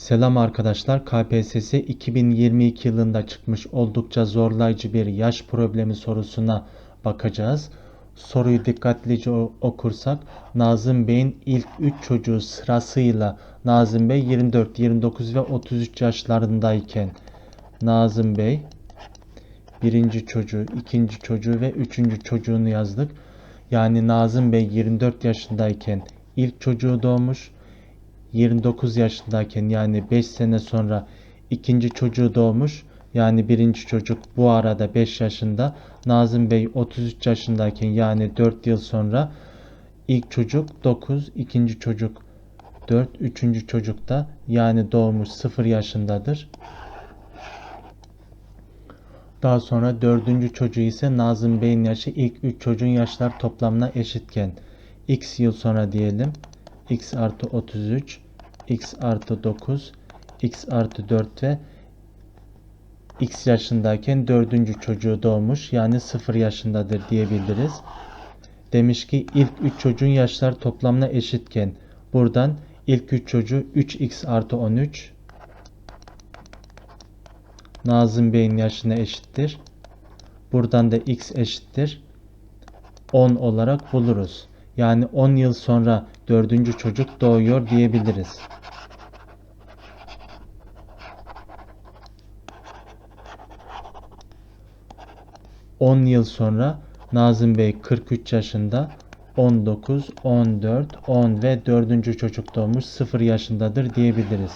Selam arkadaşlar. KPSS 2022 yılında çıkmış oldukça zorlayıcı bir yaş problemi sorusuna bakacağız. Soruyu dikkatlice okursak Nazım Bey'in ilk 3 çocuğu sırasıyla Nazım Bey 24, 29 ve 33 yaşlarındayken Nazım Bey birinci çocuğu, ikinci çocuğu ve üçüncü çocuğunu yazdık. Yani Nazım Bey 24 yaşındayken ilk çocuğu doğmuş. 29 yaşındayken yani 5 sene sonra ikinci çocuğu doğmuş. Yani birinci çocuk bu arada 5 yaşında. Nazım Bey 33 yaşındayken yani 4 yıl sonra ilk çocuk 9, ikinci çocuk 4, üçüncü çocuk da yani doğmuş 0 yaşındadır. Daha sonra dördüncü çocuğu ise Nazım Bey'in yaşı ilk 3 çocuğun yaşlar toplamına eşitken x yıl sonra diyelim x artı 33 x artı 9 x artı 4 ve x yaşındayken dördüncü çocuğu doğmuş yani 0 yaşındadır diyebiliriz. Demiş ki ilk 3 çocuğun yaşlar toplamına eşitken buradan ilk 3 çocuğu 3x artı 13 Nazım Bey'in yaşına eşittir. Buradan da x eşittir. 10 olarak buluruz. Yani 10 yıl sonra dördüncü çocuk doğuyor diyebiliriz. ...10 yıl sonra Nazım Bey 43 yaşında... ...19, 14, 10 ve dördüncü çocuk doğmuş 0 yaşındadır diyebiliriz.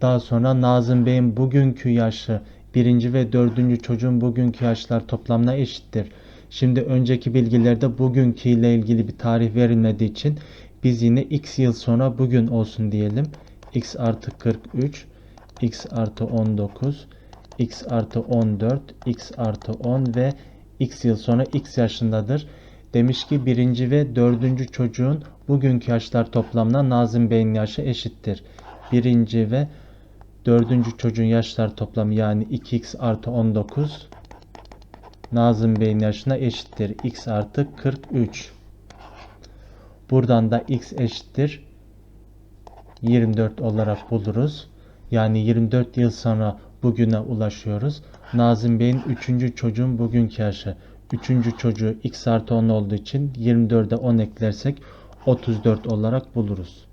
Daha sonra Nazım Bey'in bugünkü yaşı birinci ve dördüncü çocuğun bugünkü yaşlar toplamına eşittir. Şimdi önceki bilgilerde bugünkü ile ilgili bir tarih verilmediği için biz yine x yıl sonra bugün olsun diyelim. x artı 43, x artı 19, x artı 14, x artı 10 ve x yıl sonra x yaşındadır. Demiş ki birinci ve dördüncü çocuğun bugünkü yaşlar toplamına Nazım Bey'in yaşı eşittir. Birinci ve dördüncü çocuğun yaşlar toplamı yani 2x artı 19 Nazım Bey'in yaşına eşittir. x artı 43. Buradan da x eşittir. 24 olarak buluruz. Yani 24 yıl sonra bugüne ulaşıyoruz. Nazım Bey'in 3. çocuğun bugünkü yaşı. 3. çocuğu x artı 10 olduğu için 24'e 10 eklersek 34 olarak buluruz.